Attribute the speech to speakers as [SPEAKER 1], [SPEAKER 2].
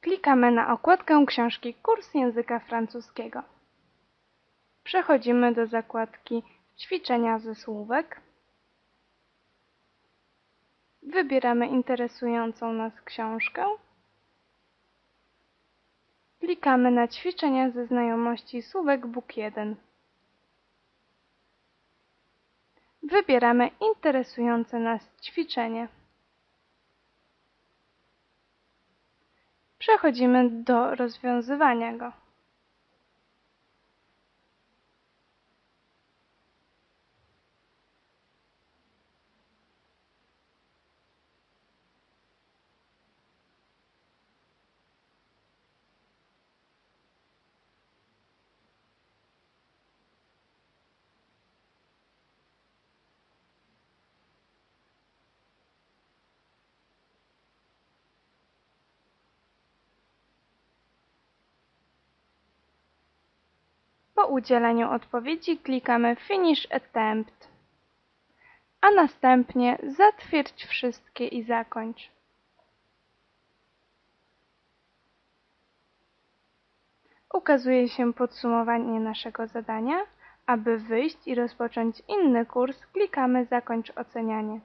[SPEAKER 1] Klikamy na okładkę książki Kurs języka francuskiego. Przechodzimy do zakładki Ćwiczenia ze słówek. Wybieramy interesującą nas książkę. Klikamy na ćwiczenia ze znajomości słówek Book 1. Wybieramy interesujące nas ćwiczenie. Przechodzimy do rozwiązywania go. Udzieleniu odpowiedzi klikamy Finish Attempt, a następnie Zatwierdź wszystkie i zakończ. Ukazuje się podsumowanie naszego zadania. Aby wyjść i rozpocząć inny kurs, klikamy Zakończ ocenianie.